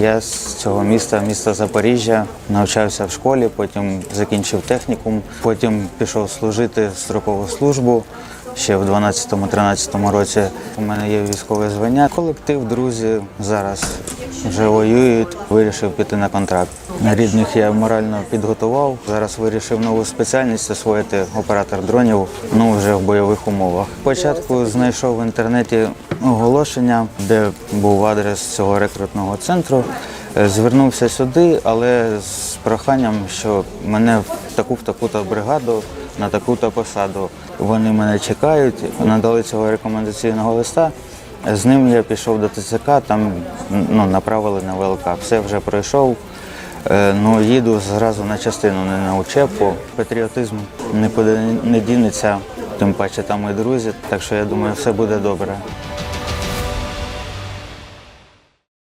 Я з цього міста, міста Запоріжжя, навчався в школі, потім закінчив технікум, потім пішов служити строкову службу. Ще в 12-13 році у мене є військове звання. Колектив, друзі зараз вже воюють. Вирішив піти на контракт. Рідних я морально підготував. Зараз вирішив нову спеціальність освоїти оператор дронів, ну вже в бойових умовах. Спочатку знайшов в інтернеті оголошення, де був адрес цього рекрутного центру. Е, Звернувся сюди, але з проханням, що мене в таку в таку-то бригаду на таку-то посаду. Вони мене чекають, надали цього рекомендаційного листа. З ним я пішов до ТЦК, там ну, направили на ВЛК. Все вже пройшов. Е, Ну, їду зразу на частину, не на учебку. Патріотизм нікуди не дінеться, тим паче там і друзі. Так що я думаю, все буде добре.